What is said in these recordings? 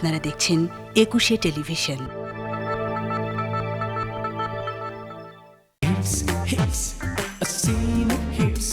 আপনারা দেখছেন Ekushey television Hits, hits, a scene hits,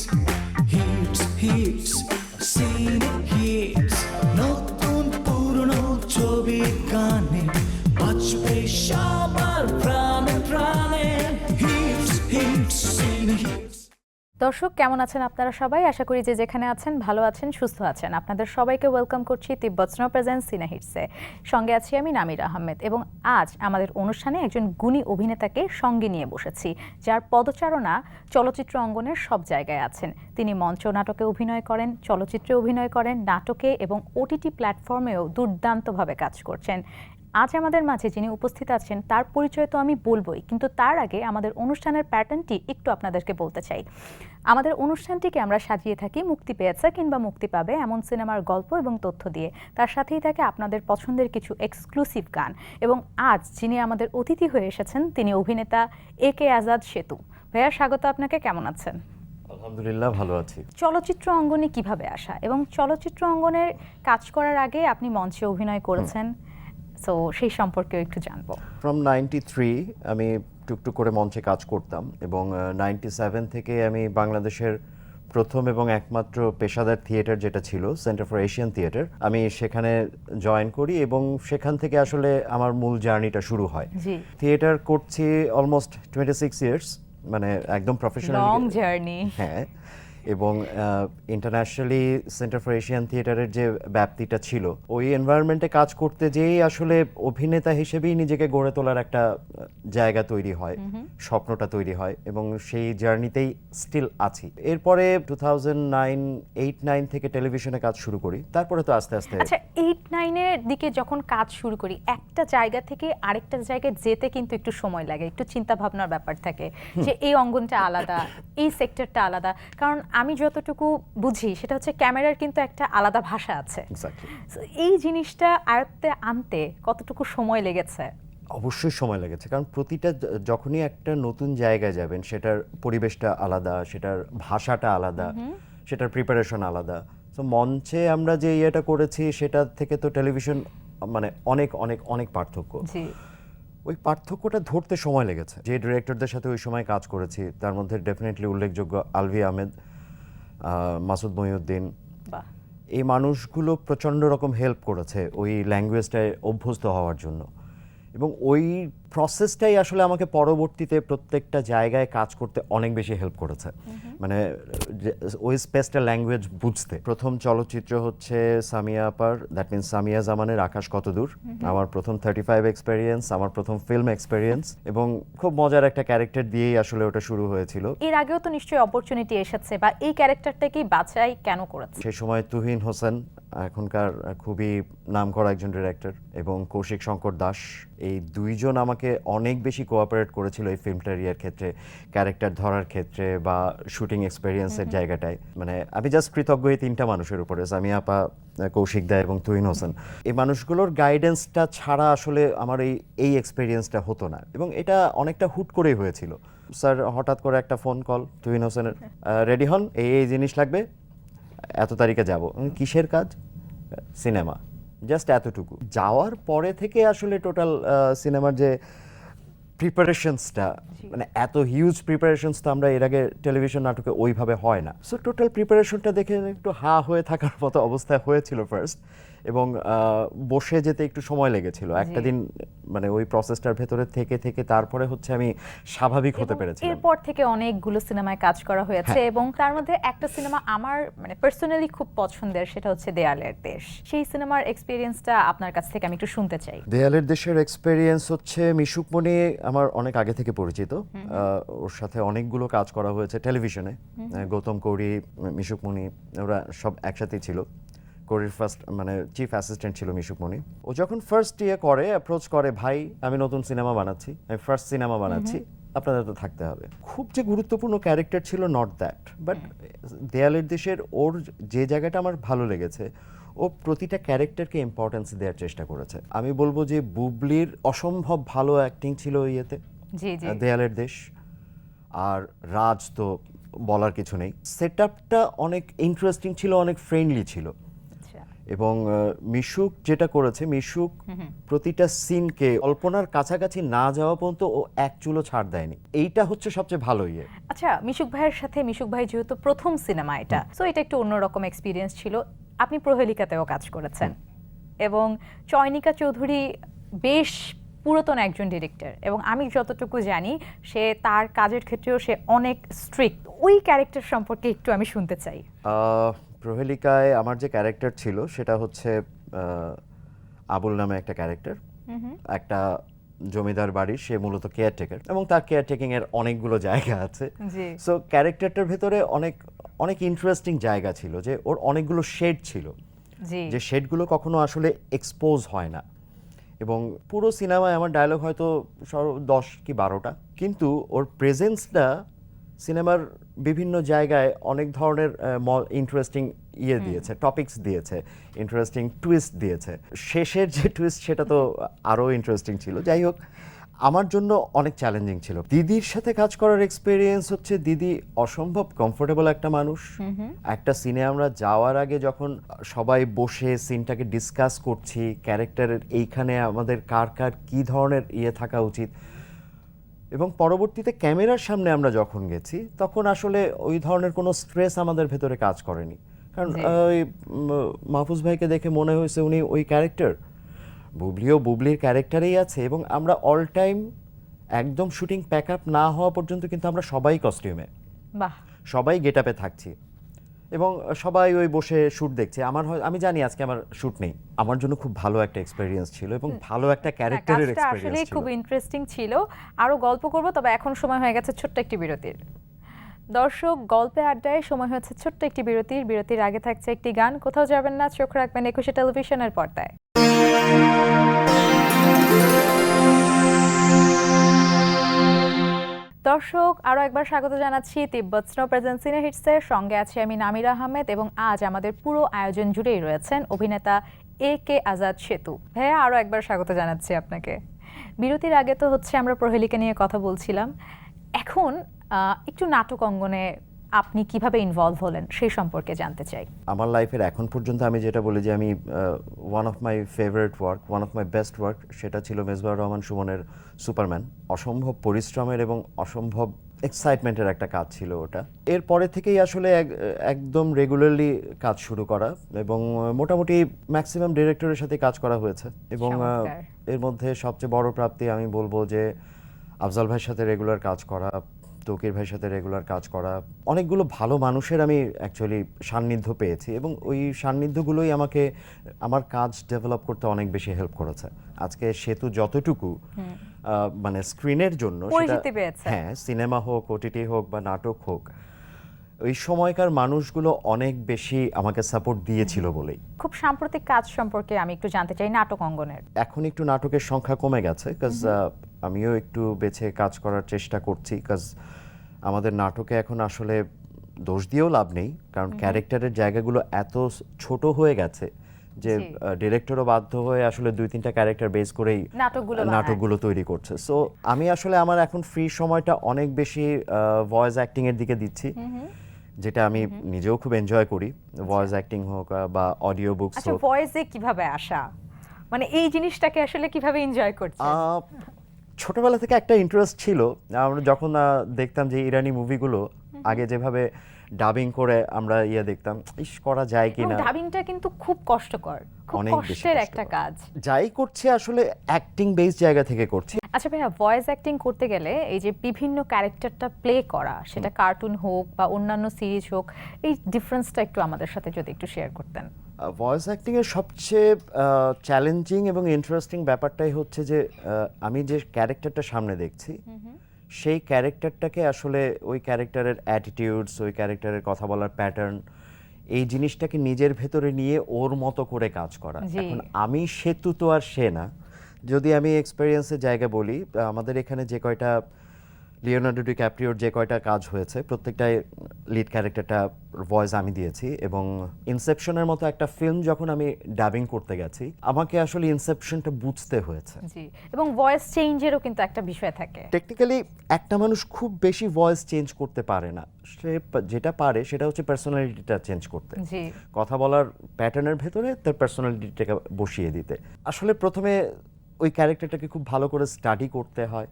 দর্শক, কেমন আছেন আপনারা সবাই? আশা করি যে যেখানে আছেন ভালো আছেন, সুস্থ আছেন। আপনাদের সবাইকে ওয়েলকাম করছি তিব্বত স্নো প্রেজেন্স সিনা হিটসে সঙ্গে আছি আমি নামির আহমেদ এবং আজ আমাদের অনুষ্ঠানে একজন গুণী অভিনেতাকে সঙ্গে নিয়ে বসেছি, যার পদচারণা চলচ্চিত্র অঙ্গনের সব জায়গায় আছেন। তিনি মঞ্চ নাটকে অভিনয় করেন, চলচ্চিত্রে অভিনয় করেন, নাটকে এবং ওটিটি প্ল্যাটফর্মেও দুর্দান্তভাবে কাজ করছেন। আজ আমাদের মাঝে যিনি উপস্থিত আছেন তার পরিচয় তো আমি বলবোই কিন্তু তার আগে আমাদের অনুষ্ঠানের প্যাটার্নটি একটু আপনাদেরকে বলতে চাই। আমাদের অনুষ্ঠানটিকে আমরা সাজিয়ে থাকি মুক্তি পেয়েছে কিংবা মুক্তি পাবে এমন সিনেমার গল্প এবং তথ্য দিয়ে। তার সাথেই থাকে আপনাদের পছন্দের কিছু এক্সক্লুসিভ গান এবং আজ যিনি আমাদের অতিথি হয়ে এসেছেন তিনি অভিনেতা এ কে আজাদ সেতু। ভাইয়া স্বাগত আপনাকে কেমন আছেন? আলহামদুলিল্লাহ ভালো আছি। চলচ্চিত্র অঙ্গনে কীভাবে আসা এবং চলচ্চিত্র অঙ্গনের কাজ করার আগে আপনি মঞ্চে অভিনয় করেছেন সো সেই সম্পর্কেও একটু জানব। ফ্রম নাইনটি থ্রি আমি টুকটুক করে মঞ্চে কাজ করতাম এবং নাইনটি সেভেন থেকে আমি বাংলাদেশের প্রথম এবং একমাত্র পেশাদার থিয়েটার যেটা ছিল সেন্টার ফর এশিয়ান থিয়েটার আমি সেখানে জয়েন করি এবং সেখান থেকে আসলে আমার মূল জার্নিটা শুরু হয়। থিয়েটার করছি অলমোস্ট টোয়েন্টি সিক্স ইয়ার্স মানে একদম প্রফেশনাল লং জার্নি হ্যাঁ। এবং ইন্টারন্যাশনালি সেন্টার ফর এশিয়ান থিয়েটারের যে ব্যাপ্তিটা ছিল ওই এনভায়রনমেন্টে কাজ করতে যেই আসলে অভিনেতা হিসেবেই নিজেকে গড়ে তোলার একটা জায়গা তৈরি হয় স্বপ্নটা তৈরি হয় এবং সেই জার্নিতেই স্টিল আছি। এরপরে two thousand nine eight nine থেকে টেলিভিশনে কাজ শুরু করি তারপরে তো আস্তে আস্তে আচ্ছা এইট নাইনের দিকে যখন কাজ শুরু করি একটা জায়গা থেকে আরেকটা জায়গায় যেতে কিন্তু একটু সময় লাগে একটু চিন্তা ভাবনার ব্যাপার থাকে যে এই অঙ্গনটা আলাদা এই সেক্টরটা আলাদা কারণ আমি যতটুকু বুঝি সেটা হচ্ছে ক্যামেরার কিন্তু একটা আলাদা ভাষা আছে। এই জিনিসটা আয়ত্তে আনতে কতটুকু সময় লেগেছে? অবশ্যই সময় লেগেছে কারণ প্রতিটা যখনই একটা নতুন জায়গায় যাবেন সেটার পরিবেশটা আলাদা সেটার ভাষাটা আলাদা সেটার প্রিপারেশন আলাদা। তো মঞ্চে আমরা যে ইয়েটা করেছি সেটা থেকে তো টেলিভিশন মানে অনেক অনেক অনেক পার্থক্য। ওই পার্থক্যটা ধরতে সময় লেগেছে। যে ডিরেক্টরদের সাথে ওই সময় কাজ করেছি তার মধ্যে ডেফিনেটলি উল্লেখযোগ্য আলভি আহমেদ আহ, মাসুদ মহিউদ্দিন এই মানুষগুলো প্রচণ্ড রকম হেল্প করেছে ওই ল্যাঙ্গুয়েজটায় অভ্যস্ত হওয়ার জন্য। এবং ওই প্রসেসটাই আসলে আমাকে পরবর্তীতে প্রত্যেকটা জায়গায় কাজ করতে অনেক বেশি হেল্প করেছে। মানে ওই স্পেসটা ল্যাঙ্গুয়েজ বুঝতে। প্রথম চলচ্চিত্র হচ্ছে সামিয়া আপার দ্যাট মিনস সামিয়া জামানের আকাশ কত দূর? আমার প্রথম থার্টি ফাইভ এক্সপেরিয়েন্স আমার প্রথম ফিল্ম এক্সপেরিয়েন্স এবং খুব মজার একটা ক্যারেক্টার দিয়েই আসলে ওটা শুরু হয়েছিল। এর আগেও তো নিশ্চয়ই অপরচুনিটি এসেছে বা এই ক্যারেক্টারটাকেই বাছাই কেন করেছে? সেই সময় তুহিন হোসেন এখনকার খুবই নামকরা একজন ডিরেক্টর এবং কৌশিক শঙ্কর দাস এই দুইজন আমাকে অনেক বেশি কোঅপারেট করেছিল এই ফিল্মটার ইয়ার ক্ষেত্রে ক্যারেক্টার ধরার ক্ষেত্রে বা শুটিং এক্সপেরিয়েন্সের জায়গাটায়। মানে আমি জাস্ট কৃতজ্ঞ এই তিনটা মানুষের উপরে সামিয়া আপা কৌশিক দা এবং তুহিন হোসেন। এই মানুষগুলোর গাইডেন্সটা ছাড়া আসলে আমার এই এই এক্সপেরিয়েন্সটা হতো না। এবং এটা অনেকটা হুট করেই হয়েছিল। স্যার হঠাৎ করে একটা ফোন কল তুহিন হোসেনের রেডি হন এই এই জিনিস লাগবে এত তারিখে যাব। কিসের কাজ? সিনেমা। জাস্ট এতটুকু। যাওয়ার পরে থেকে আসলে টোটাল সিনেমার যে প্রিপারেশনসটা মানে এত হিউজ প্রিপারেশনস তো আমরা এর আগে টেলিভিশন নাটকে ওইভাবে হয় না। সো টোটাল প্রিপারেশনটা দেখে একটু হা হয়ে থাকার মতো অবস্থা হয়েছিল ফার্স্ট এবং বসে যেতে একটু সময় লেগেছিল। একটা দিন মানে ওই প্রসেসটার ভেতরে থেকে থেকে তারপরে হচ্ছে আমি স্বাভাবিক হতে পেরেছিলাম। এরপর থেকে অনেকগুলো সিনেমায় কাজ করা হয়েছে এবং তার মধ্যে একটা সিনেমা আমার মানে পার্সোনালি খুব পছন্দের সেটা হচ্ছে দেয়ালের দেশ। সেই সিনেমার এক্সপিরিয়েন্সটা আপনার কাছ থেকে আমি একটু শুনতে চাই। দেয়ালের দেশের এক্সপেরিয়েন্স হচ্ছে মিশুকমণি আমার অনেক আগে থেকে পরিচিত। ওর সাথে অনেকগুলো কাজ করা হয়েছে টেলিভিশনে। গৌতম কৌরি মিশুকমণি ওরা সব একসাথেই ছিল। কৌরির ফার্স্ট মানে চিফ অ্যাসিস্ট্যান্ট ছিল মিশুকমণি ও যখন ফার্স্ট ইয়ে করে অ্যাপ্রোচ করে ভাই আমি নতুন সিনেমা বানাচ্ছি আমি ফার্স্ট সিনেমা বানাচ্ছি আপনাদের তো থাকতে হবে। খুব যে গুরুত্বপূর্ণ ক্যারেক্টার ছিল নট দ্যাট বাট দেয়ালের দেশের ওর যে জায়গাটা আমার ভালো লেগেছে ও প্রতিটা ক্যারেক্টারকে ইম্পর্টেন্স দেওয়ার চেষ্টা করেছে। আমি বলব যে বুবলির অসম্ভব ভালো অ্যাক্টিং ছিল ইয়েতে দেয়ালের দেশ। আর রাজ তো বলার কিছু নেই। সেট আপটা অনেক ইন্টারেস্টিং ছিল অনেক ফ্রেন্ডলি ছিল। এবং মিশুক যেটা করেছে মিশুক প্রতিটা সিনকে কল্পনার কাছাকাছি না যাওয়া পর্যন্ত ও এক চুলো ছাড় দেয়নি। এইটা হচ্ছে সবচেয়ে ভালো ইয়ে। আচ্ছা মিশুক ভাইয়ের সাথে মিশুক ভাই যেহেতু প্রথম সিনেমা এটা সো এটা একটু অন্যরকম এক্সপিরিয়েন্স ছিল। আপনি প্রহেলিকাতেও কাজ করেছেন। এবং চয়নিকা চৌধুরী বেশ পুরাতন একজন ডিরেক্টর এবং আমি যতটুকু জানি সে তার কাজের ক্ষেত্রেও সে অনেক স্ট্রিক্ট ওই ক্যারেক্টার সম্পর্কে একটু আমি শুনতে চাই। প্রহেলিকায় আমার যে ক্যারেক্টার ছিল সেটা হচ্ছে আবুল নামে একটা ক্যারেক্টার। একটা জমিদার বাড়ির সে মূলত কেয়ারটেকার এবং তার কেয়ারটেকিং এর অনেকগুলো জায়গা আছে। সো ক্যারেক্টারটার ভেতরে অনেক অনেক ইন্টারেস্টিং জায়গা ছিল যে ওর অনেকগুলো শেড ছিল। যে শেডগুলো কখনো আসলে এক্সপোজ হয় না। এবং পুরো সিনেমায় আমার ডায়লগ হয়তো দশ কি বারোটা। কিন্তু ওর প্রেজেন্সটা সিনেমার বিভিন্ন জায়গায় অনেক ধরনের ইন্টারেস্টিং ইয়ে দিয়েছে টপিকস দিয়েছে ইন্টারেস্টিং টুইস্ট দিয়েছে। শেষের যে টুইস্ট সেটা তো আরও ইন্টারেস্টিং ছিল। যাই হোক আমার জন্য অনেক চ্যালেঞ্জিং ছিল। দিদির সাথে কাজ করার এক্সপিরিয়েন্স হচ্ছে দিদি অসম্ভব কমফোর্টেবল একটা মানুষ। একটা সিনে আমরা যাওয়ার আগে যখন সবাই বসে সিনটাকে ডিসকাস করছি ক্যারেক্টারের এইখানে আমাদের কার কার কি ধরনের ইয়ে থাকা উচিত এবং পরবর্তীতে ক্যামেরার সামনে আমরা যখন গেছি তখন আসলে ওই ধরনের কোনো স্ট্রেস আমাদের ভেতরে কাজ করেনি। কারণ ওই মাহফুজ ভাইকে দেখে মনে হয়েছে উনি ওই ক্যারেক্টার বুবলিও বুবলির ক্যারেক্টারেই আছে এবং আমরা অল টাইম একদম শুটিং প্যাক আপ না হওয়া পর্যন্ত কিন্তু আমরা সবাই কস্টিউমে বাহ। সবাই গেট আপে থাকছি। এবং সবাই ওই বসে শ্যুট দেখছে। আমার হয় আমি জানি আজকে আমার শ্যুট নেই। আমার জন্য খুব ভালো একটা এক্সপেরিয়েন্স ছিল এবং ভালো একটা ক্যারেক্টারের কাজটা আসলে খুব ইন্টারেস্টিং ছিল। আরও গল্প করব তবে এখন সময় হয়ে গেছে ছোট্ট একটি বিরতির। দর্শক গল্পে আড্ডায় সময় হচ্ছে ছোট্ট একটি বিরতির। বিরতির আগে থাকছে একটি গান। কোথাও যাবেন না চোখ রাখবেন একুশে টেলিভিশনের পর্দায়। দর্শক আরও একবার স্বাগত জানাচ্ছি তিব্বত স্নো প্রেজেন্ট সিনে হিটসের সঙ্গে আছি আমি নামির আহমেদ এবং আজ আমাদের পুরো আয়োজন জুড়েই রয়েছেন অভিনেতা এ কে আজাদ সেতু। ভাইয়া আরও একবার স্বাগত জানাচ্ছি আপনাকে। বিরতির আগে তো হচ্ছে আমরা প্রহেলিকা নিয়ে কথা বলছিলাম। এখন একটু নাটক অঙ্গনে আপনি কীভাবে ইনভলভ হলেন সেই সম্পর্কে জানতে চাই। আমার লাইফের এখন পর্যন্ত আমি যেটা বলি যে আমি one of my favourite work one of my best work সেটা ছিল মেজবাউর রহমান সুমনের সুপারম্যান অসম্ভব পরিশ্রমের এবং অসম্ভব এক্সাইটমেন্টের একটা কাজ ছিল ওটা। এরপরে থেকেই আসলে এক- একদম রেগুলারলি কাজ শুরু করা এবং মোটামুটি ম্যাক্সিমাম ডিরেক্টরের সাথে কাজ করা হয়েছে এবং এর মধ্যে সবচেয়ে বড় প্রাপ্তি আমি বলব যে আফজাল ভাইয়ের সাথে রেগুলার কাজ করা তৌকির ভাইয়ের সাথে রেগুলার কাজ করা। অনেকগুলো ভালো মানুষের আমি অ্যাকচুয়ালি সান্নিধ্য পেয়েছি এবং ওই সান্নিধ্যগুলোই আমাকে আমার কাজ ডেভেলপ করতে অনেক বেশি হেল্প করেছে। আজকে সেতু যতটুকু মানে স্ক্রিনের জন্য। হ্যাঁ সিনেমা হোক ওটিটি হোক বা নাটক হোক ওই সময়কার মানুষগুলো অনেক বেশি আমাকে সাপোর্ট দিয়েছিল বলেই। খুব সাম্প্রতিক কাজ সম্পর্কে আমি একটু জানতে চাই নাটক অঙ্গনের। এখন একটু নাটকের সংখ্যা কমে গেছে কাজ আমিও একটু বেছে কাজ করার চেষ্টা করছি কাজ আমাদের নাটকে এখন আসলে দোষ দিয়েও লাভ নেই কারণ ক্যারেক্টারের জায়গাগুলো এত ছোট হয়ে গেছে যে ডিরেক্টরও বাধ্য হয়ে আসলে দুই তিনটা ক্যারেক্টার বেস করেই নাটকগুলো নাটকগুলো তৈরি করছে। সো আমি আসলে আমার এখন ফ্রি সময়টা অনেক বেশি ভয়েস অ্যাক্টিং এর দিকে দিচ্ছি যেটা আমি নিজেও খুব এনজয় করি ভয়েস অ্যাক্টিং হোক বা অডিও বুকস আচ্ছা হোক। ভয়েসে কীভাবে আসা? মানে এই জিনিসটাকে আসলে কীভাবে এনজয় করছে আহ, ছোটবেলা থেকে একটা ইন্টারেস্ট ছিল আমরা যখন দেখতাম যে ইরানি মুভিগুলো আগে যেভাবে ডাবিং করে আমরা ইয়ে দেখতাম ইস করা যায় কি এবং না? ডাবিংটা কিন্তু খুব কষ্টকর খুব কষ্টের একটা কাজ। যাই করছে আসলে অ্যাক্টিং বেস জায়গা থেকে করছে। আচ্ছা ভাইয়া ভয়েস অ্যাক্টিং করতে গেলে এই যে বিভিন্ন ক্যারেক্টারটা প্লে করা সেটা কার্টুন হোক বা অন্যান্য সিরিজ হোক এই ডিফারেন্সটা একটু আমাদের সাথে যদি একটু শেয়ার করতেন। ভয়েস অ্যাক্টিং এর সবচেয়ে চ্যালেঞ্জিং এবং ইন্টারেস্টিং ব্যাপারটাই হচ্ছে যে আমি যে ক্যারেক্টারটা সামনে দেখছি সেই ক্যারেক্টারটাকে আসলে ওই ক্যারেক্টারের অ্যাটিটিউডস ওই ক্যারেক্টারের কথা বলার প্যাটার্ন এই জিনিসটাকে নিজের ভেতরে নিয়ে ওর মতো করে কাজ করা। এখন আমি সেতু তো আর সে না। যদি আমি এক্সপেরিয়েন্সের জায়গা বলি আমাদের এখানে যে কয়টা লিওনার্ডো ডি ক্যাপ্রিওর যে কয়টা কাজ হয়েছে প্রত্যেকটাই লিড ক্যারেক্টারটা ভয়েস আমি দিয়েছি এবং ইনসেপশনের মতো একটা ফিল্ম যখন আমি ডাবিং করতে গেছি আমাকে আসলে ইনসেপশনটা বুঝতে হয়েছে। জি এবং ভয়েস চেঞ্জেরও কিন্তু একটা বিষয় থাকে। টেকনিক্যালি একটা মানুষ খুব বেশি ভয়েস চেঞ্জ করতে পারে না। সে যেটা পারে সেটা হচ্ছে পার্সোনালিটিটা চেঞ্জ করতে। জি। কথা বলার প্যাটার্নের ভেতরে তার পার্সোনালিটিটাকে বসিয়ে দিতে। আসলে প্রথমে ওই ক্যারেক্টারটাকে খুব ভালো করে স্টাডি করতে হয়।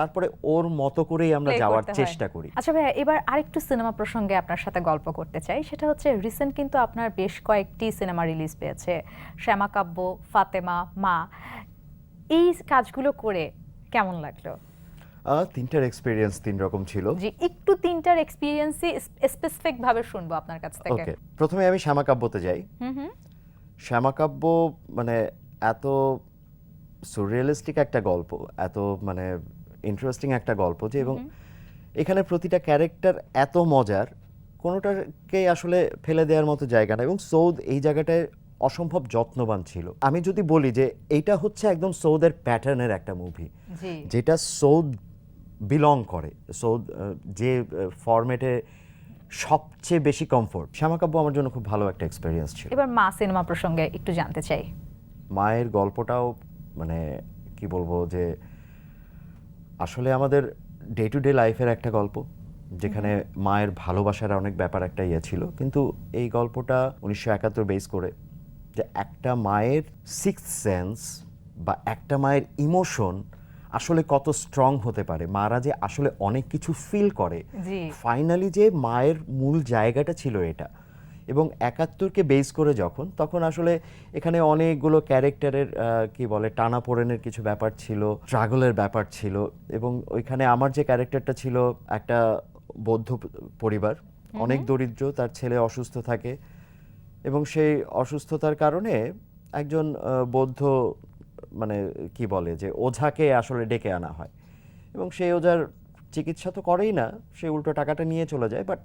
তারপরে ওর মতো করেই আমরা যাওয়ার চেষ্টা করি। আচ্ছা ভাইয়া এবার আরেকটু সিনেমা প্রসঙ্গে আপনার সাথে গল্প করতে চাই। সেটা হচ্ছে রিসেন্ট কিন্তু আপনার বেশ কয়েকটি সিনেমা রিলিজ পেয়েছে। শ্যামাকাব্য ফাতেমা মা। এই কাজগুলো করে কেমন লাগল? তিনটার এক্সপিরিয়েন্স তিন রকম ছিল। জি একটু তিনটার এক্সপিরিয়েন্সই স্পেসিফিক ভাবে শুনব আপনার কাছ থেকে। ওকে প্রথমে আমি শ্যামাকাব্যতে যাই। হুম হুম। শ্যামাকাব্য মানে এত সুরিয়ালিস্টিক একটা গল্প এত মানে ইন্টারেস্টিং একটা গল্প যে এবং এখানে প্রতিটা ক্যারেক্টার এত মজার কোনোটাকে আসলে ফেলে দেওয়ার মতো জায়গা না এবং সৌদ এই জায়গাটায় অসম্ভব যত্নবান ছিল। আমি যদি বলি যে এইটা হচ্ছে একদম সৌদের প্যাটার্নের একটা মুভি। যেটা সৌদ বিলং করে। সৌদ যে ফরম্যাটে সবচেয়ে বেশি কমফোর্ট শ্যামাকাব্য আমার জন্য খুব ভালো একটা এক্সপিরিয়েন্স ছিল। এবার মা সিনেমা প্রসঙ্গে একটু জানতে চাই। মায়ের গল্পটাও মানে কি বলব যে আসলে আমাদের ডে টু ডে লাইফের একটা গল্প যেখানে মায়ের ভালোবাসার অনেক ব্যাপার একটা ইয়ে ছিল। কিন্তু এই গল্পটা উনিশশো একাত্তর বেস করে যে একটা মায়ের সিক্স সেন্স বা একটা মায়ের ইমোশন আসলে কত স্ট্রং হতে পারে। মারা যে আসলে অনেক কিছু ফিল করে। ফাইনালি যে মায়ের মূল জায়গাটা ছিল এটা। এবং একাত্তরকে বেস করে যখন তখন আসলে এখানে অনেকগুলো ক্যারেক্টারের কি বলে টানা টানাপোড়েনের কিছু ব্যাপার ছিল স্ট্রাগলের ব্যাপার ছিল এবং ওইখানে আমার যে ক্যারেক্টারটা ছিল একটা বৌদ্ধ পরিবার অনেক দরিদ্র তার ছেলে অসুস্থ থাকে এবং সেই অসুস্থতার কারণে একজন বৌদ্ধ মানে কি বলে যে ওঝাকে আসলে ডেকে আনা হয় এবং সেই ওঝার চিকিৎসা তো করেই না সে উল্টো টাকাটা নিয়ে চলে যায় বাট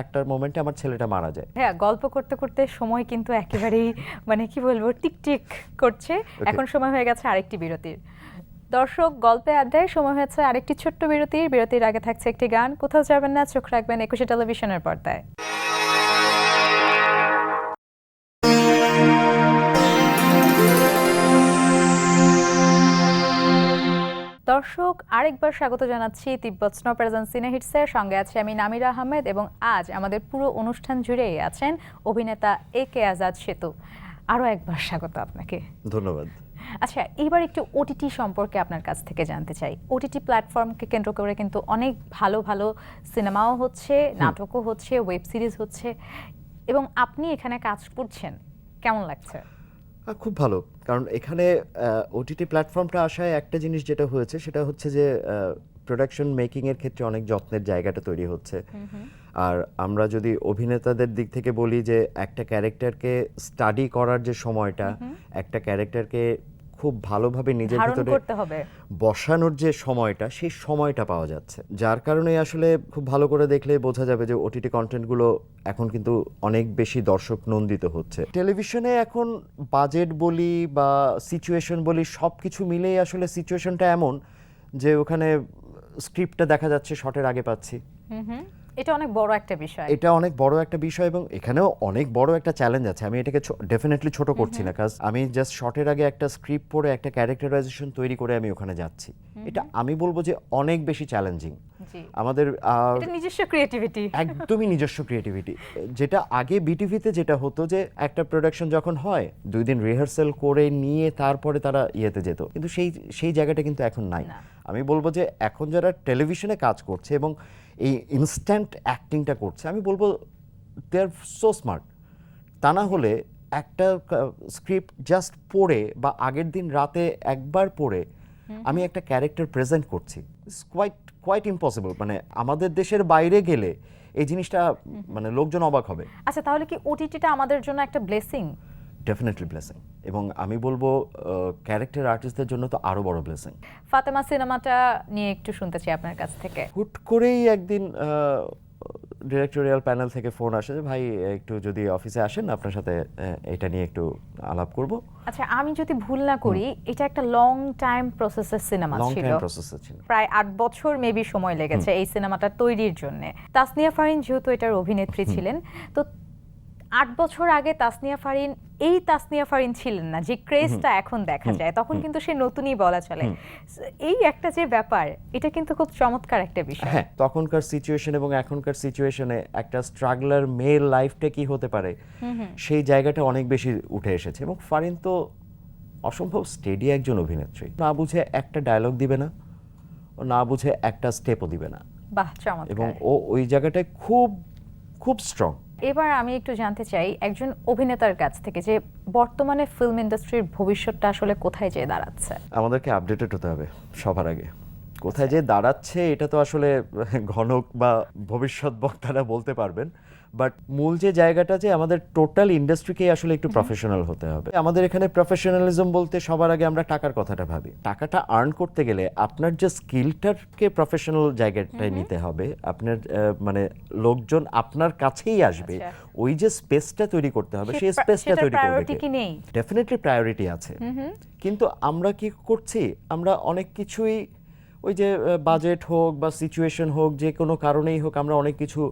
একটার মোমেন্টে আমার ছেলেটা মারা যায়। হ্যাঁ গল্প করতে করতে সময় কিন্তু একেবারেই মানে কি বলব টিকটিক করছে। এখন সময় হয়ে গেছে আরেকটি বিরতির। দর্শক গল্পে আড্ডায় সময় হয়েছে আরেকটি ছোট্ট বিরতির। বিরতির আগে থাকছে একটি গান। কোথাও যাবেন না চোখ রাখবেন একুশে টেলিভিশনের পর্দায়। দর্শক আরেকবার স্বাগত জানাচ্ছি তিব্বত স্নো প্রেজেন্স সিনে হিটসের সঙ্গে আছি আমি নামির আহমেদ এবং আজ আমাদের পুরো অনুষ্ঠান জুড়েই আছেন অভিনেতা এ কে আজাদ সেতু। আরও একবার স্বাগত আপনাকে। ধন্যবাদ। আচ্ছা এইবার একটু ওটিটি সম্পর্কে আপনার কাছ থেকে জানতে চাই। ওটিটি প্ল্যাটফর্মকে কেন্দ্র করে কিন্তু অনেক ভালো ভালো সিনেমাও হচ্ছে নাটকও হচ্ছে ওয়েব সিরিজ হচ্ছে এবং আপনি এখানে কাজ করছেন। কেমন লাগছে? খুব ভালো। কারণ এখানে ওটিটি প্ল্যাটফর্মটা আসায় একটা জিনিস যেটা হয়েছে সেটা হচ্ছে যে প্রোডাকশন মেকিংয়ের এর ক্ষেত্রে অনেক যত্নের জায়গাটা তৈরি হচ্ছে। আর আমরা যদি অভিনেতাদের দিক থেকে বলি যে একটা ক্যারেক্টারকে স্টাডি করার যে সময়টা একটা ক্যারেক্টারকে খুব ভালোভাবে নিজের ভিতরে বসানোর যে সময়টা সেই সময়টা পাওয়া যাচ্ছে। যার কারণে আসলে খুব ভালো করে দেখলে বোঝা যাবে যে ওটিটি কন্টেন্টগুলো এখন কিন্তু অনেক বেশি দর্শক নন্দিত হচ্ছে। টেলিভিশনে এখন বাজেট বলি বা সিচুয়েশন বলি সব কিছু মিলেই আসলে সিচুয়েশনটা এমন যে ওখানে স্ক্রিপ্টটা দেখা যাচ্ছে শটের আগে পাচ্ছি। এটা অনেক বড় একটা বিষয়। এটা অনেক বড় একটা বিষয় এবং এখানেও অনেক বড় একটা চ্যালেঞ্জ আছে। আমি এটাকে ডেফিনেটলি ছোট করছি না কাজ আমি জাস্ট শর্টের আগে একটা স্ক্রিপ্ট পড়ে একটা ক্যারেক্টারাইজেশন তৈরি করে আমি ওখানে যাচ্ছি। এটা আমি বলব যে অনেক বেশি চ্যালেঞ্জিং জি। আমাদের এটা নিজস্ব ক্রিয়েটিভিটি একদমই নিজস্ব ক্রিয়েটিভিটি যেটা আগে বিটিভিতে যেটা হতো যে একটা প্রোডাকশন যখন হয় দুই দিন রিহার্সাল করে নিয়ে তারপরে তারা ইয়েতে যেত। কিন্তু সেই সেই জায়গাটা কিন্তু এখন নাই। আমি বলব যে এখন যারা টেলিভিশনে কাজ করছে এবং এই ইনস্ট্যান্ট অ্যাক্টিংটা করছে আমি বলব দে আর সো স্মার্ট তা না হলে একটা স্ক্রিপ্ট জাস্ট পড়ে বা আগের দিন রাতে একবার পড়ে আমি একটা ক্যারেক্টার প্রেজেন্ট করছি। ইটস কোয়াইট কোয়াইট ইম্পসিবল মানে আমাদের দেশের বাইরে গেলে এই জিনিসটা মানে লোকজন অবাক হবে। আচ্ছা তাহলে কি ওটিটিটা আমাদের জন্য একটা ব্লেসিং ডেফিনেটলি ব্লেসিং এবং আমি বলব ক্যারেক্টার আর্টিস্টদের জন্য তো আরও বড় ব্লেসিং ফাতেমা সিনেমাটা নিয়ে একটু শুনতে চাই আপনার কাছ থেকে। হুট করেই একদিন ডিরেক্টোরিয়াল প্যানেল থেকে ফোন আসে যে ভাই একটু যদি অফিসে আসেন আপনার সাথে এটা নিয়ে একটু আলাপ করব। আচ্ছা আমি যদি ভুল না করি এটা একটা লং টাইম প্রসেসের সিনেমা লং ছিল। টাইম প্রসেস ছিল প্রায় আট বছর মেবি সময় লেগেছে এই সিনেমাটা তৈরির জন্য। তাসনিয়া ফারিন যেহেতু এটার অভিনেত্রী ছিলেন তো আট বছর আগে তাসনিয়া ফারিন এই তাসনিয়া ফারিন ছিলেন না যে ক্রেজটা এখন দেখা যায় তখন কিন্তু সে নতুনই বলা চলে। এই একটা যে ব্যাপার এটা কিন্তু খুব চমৎকার একটা বিষয়। হ্যাঁ তখনকার সিচুয়েশন এবং এখনকার সিচুয়েশনে একটা স্ট্রাগলার মেয়ের লাইফটা কি হতে পারে সেই জায়গাটা অনেক বেশি উঠে এসেছে এবং ফারিন তো অসম্ভব স্টেডি একজন অভিনেত্রী। না বুঝে একটা ডায়লগ দিবে না ও না বুঝে একটা স্টেপও দিবে না। বাহ চমৎকার। এবং ও ওই জায়গাটায় খুব খুব স্ট্রং এবার আমি একটু জানতে চাই একজন অভিনেতার কাছ থেকে যে বর্তমানে ফিল্ম ইন্ডাস্ট্রির ভবিষ্যৎটা আসলে কোথায় যেয়ে দাঁড়াচ্ছে? আমাদেরকে আপডেটেড হতে হবে সবার আগে। কোথায় যে দাঁড়াচ্ছে এটা তো আসলে ঘনক বা ভবিষ্যৎ বক্তারা বলতে পারবেন। বাট মূল যে জায়গাটা যে আমাদের টোটাল ইন্ডাস্ট্রিকে আসলে একটু প্রফেশনাল হতে হবে। আমাদের এখানে প্রফেশনালিজম বলতে সবার আগে আমরা টাকার কথাটা ভাবি। টাকাটা আর্ন করতে গেলে আপনার যে স্কিলটাকে প্রফেশনাল জায়গাটায় নিতে হবে আপনার মানে লোকজন আপনার কাছেই আসবে আচ্ছা। ওই যে স্পেসটা তৈরি করতে হবে সেই স্পেসটা তৈরি করবে? ডেফিনেটলি প্রায়োরিটি আছে। কিন্তু আমরা কি করছি? আমরা অনেক কিছুই ওই যে বাজেট হোক বা সিচুয়েশন হোক যে কোনো কারণেই হোক আমরা অনেক কিছু।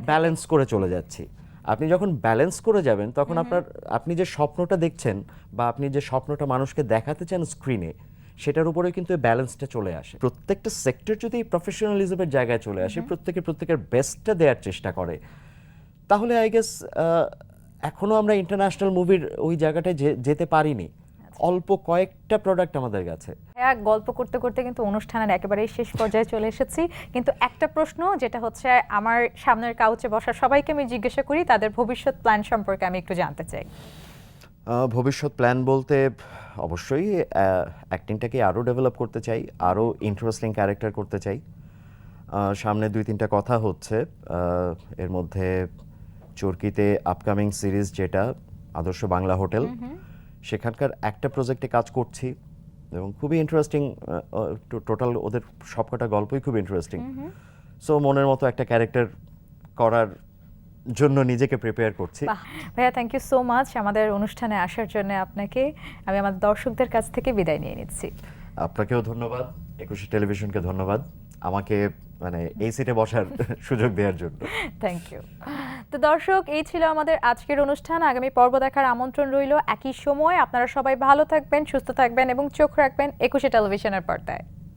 ব্যালেন্স করে চলে যাচ্ছি। আপনি যখন ব্যালেন্স করে যাবেন তখন আপনার আপনি যে স্বপ্নটা দেখছেন বা আপনি যে স্বপ্নটা মানুষকে দেখাতে চান স্ক্রিনে সেটার উপরে কিন্তু ব্যালেন্সটা চলে আসে। প্রত্যেকটা সেক্টর যদি প্রফেশনালিজমের জায়গায় চলে আসে প্রত্যেকে প্রত্যেকের বেস্টটা দেওয়ার চেষ্টা করে। তাহলে আই গেস এখনও আমরা ইন্টারন্যাশনাল মুভির ওই জায়গাটায় যে- যেতে পারিনি। অল্প কয়েকটা প্রোডাক্ট আমাদের কাছে। হ্যাঁ গল্প করতে করতে কিন্তু অনুষ্ঠানের একেবারেই শেষ পর্যায়ে চলে এসেছি। কিন্তু একটা প্রশ্ন যেটা হচ্ছে আমার সামনের কাউচে বসা সবাইকে আমি জিজ্ঞাসা করি তাদের ভবিষ্যৎ প্ল্যান সম্পর্কে আমি একটু জানতে চাই। ভবিষ্যৎ প্ল্যান বলতে অবশ্যই অ্যাক্টিংটাকে আরও ডেভেলপ করতে চাই আরও ইন্টারেস্টিং ক্যারেক্টার করতে চাই। সামনে দুই তিনটা কথা হচ্ছে এর মধ্যে চরকিতে আপকামিং সিরিজ যেটা আদর্শ বাংলা হোটেল। সেখানকার একটা প্রজেক্টে কাজ করছি এবং খুবই ইন্টারেস্টিং টোটাল ওদের সবকটা গল্পই খুব ইন্টারেস্টিং সো মনের মতো একটা ক্যারেক্টার করার জন্য নিজেকে প্রিপেয়ার করছি। ভাইয়া থ্যাংক ইউ সো মাচ আমাদের অনুষ্ঠানে আসার জন্য আপনাকে। আমি আমাদের দর্শকদের কাছ থেকে বিদায় নিয়ে নিচ্ছি। আপনাকেও ধন্যবাদ। একুশে টেলিভিশনকে ধন্যবাদ। আমাকে মানে এই সিটে বসার সুযোগ দেওয়ার জন্য। থ্যাংক ইউ তো দর্শক, এই ছিল আমাদের আজকের অনুষ্ঠান। আগামী পর্ব দেখার আমন্ত্রণ রইল একই সময়। আপনারা সবাই ভালো থাকবেন, সুস্থ থাকবেন এবং চোখ রাখবেন একুশে টেলিভিশনের পর্দায়।